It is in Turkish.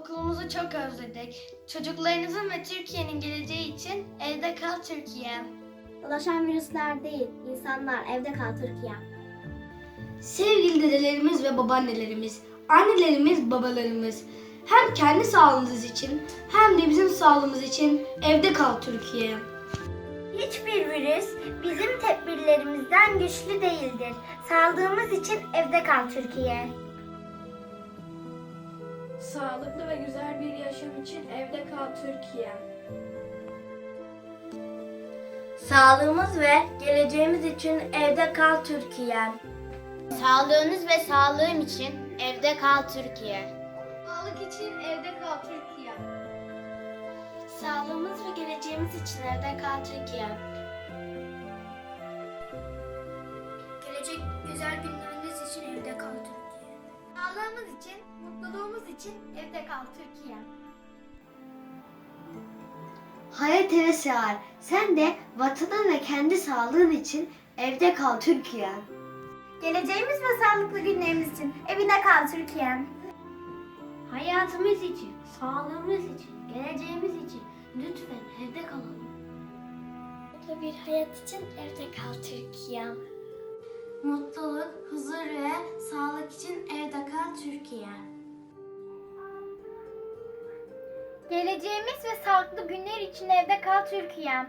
Okulumuzu çok özledik. Çocuklarınızın ve Türkiye'nin geleceği için evde kal Türkiye. Ulaşan virüsler değil, insanlar evde kal Türkiye. Sevgili dedelerimiz ve babaannelerimiz, annelerimiz, babalarımız hem kendi sağlığınız için hem de bizim sağlığımız için evde kal Türkiye. Hiçbir virüs bizim tedbirlerimizden güçlü değildir. Sağlığımız için evde kal Türkiye. Sağlıklı ve güzel bir yaşam için evde kal Türkiye. Sağlığımız ve geleceğimiz için evde kal Türkiye. Sağlığınız ve sağlığım için evde kal Türkiye. Sağlık için evde kal Türkiye. Sağlığımız ve geleceğimiz için evde kal Türkiye. Gelecek güzel günleriniz için evde kal Türkiye. Sağlığımız için, mutluluğumuz için evde kal Türkiye. Hayat eve sığar. Sen de vatanın ve kendi sağlığın için evde kal Türkiye. Geleceğimiz ve sağlıklı günlerimiz için evine kal Türkiye. Hayatımız için, sağlığımız için, geleceğimiz için lütfen evde kalalım. Mutlu bir hayat için evde kal Türkiye. Mutluluk, huzur ve sağlık için evde kal Türkiye. Geleceğimiz ve sağlıklı günler için evde kal Türkiye.